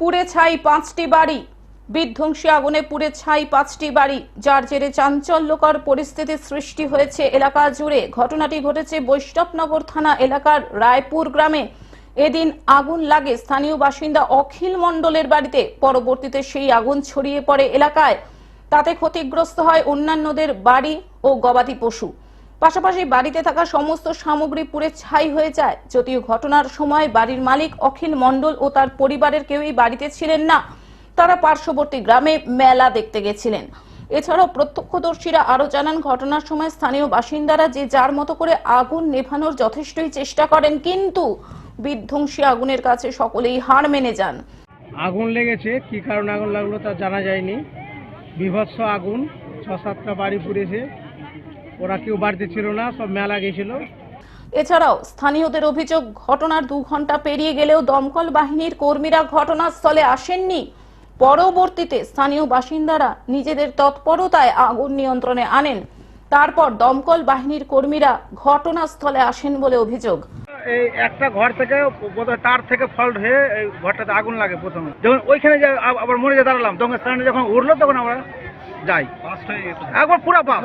পুড়ে ছাই পাঁচটি বাড়ি। বিধ্বংসী আগুনে পুড়ে ছাই পাঁচটি বাড়ি। যার জেরে চাঞ্চল্যকর পরিস্থিতির সৃষ্টি হয়েছে এলাকা জুড়ে। ঘটনাটি ঘটেছে বৈষ্ণবনগর থানা এলাকার রায়পুর গ্রামে। এদিন আগুন লাগে স্থানীয় বাসিন্দা অখিল মণ্ডলের বাড়িতে। পরবর্তীতে সেই আগুন ছড়িয়ে পড়ে এলাকায়। তাতে ক্ষতিগ্রস্ত হয় অন্যান্যদের বাড়ি ও গবাদি পশু। পাশাপাশি বাড়িতে থাকা সমস্ত সামগ্রী পুড়ে ছাই হয়ে যায়। যদিও ঘটনার সময় বাড়ির মালিক অখিল মণ্ডল ও তার পরিবারের কেউই বাড়িতে ছিলেন না, তারা পার্শ্ববর্তী গ্রামে মেলা দেখতে গেছিলেন। এছাড়াও প্রত্যক্ষদর্শীরা আরও জানান, ঘটনার সময় স্থানীয় বাসিন্দারা যে যার মতো করে আগুন নেভানোর যথেষ্টই চেষ্টা করেন, কিন্তু বিধ্বংসী আগুনের কাছে সকলেই হার মেনে যান। আগুন লেগেছে, কি কারণে আগুন লাগল তা জানা যায়নি। বিভৎস আগুন ছ সাতটা বাড়ি পুড়েছে। ওরা কেউ বাড়িতে ছিল না সব মেলা গেছিল। এছাড়াও স্থানীয়দের অভিযোগ ঘটনার দু ঘণ্টা পেরিয়ে গেলেও দমকল বাহিনীর কর্মীরা ঘটনাস্থলে আসেননি। পরবর্তীতে স্থানীয় বাসিন্দারা নিজেদের তৎপরতায় আগুন নিয়ন্ত্রণে আনেন। তারপর দমকল বাহিনীর কর্মীরা ঘটনাস্থলে আসেন বলে অভিযোগ। এই একটা ঘর থেকে তার থেকে ফল্ট হয়ে এই ঘরটাতে আগুন লাগে প্রথমে। যখন ওইখানে যে আবার মরে যে দাঁড়ালাম তখন যখন উঠল তখন আমরা যাই। একবার পুরা পাস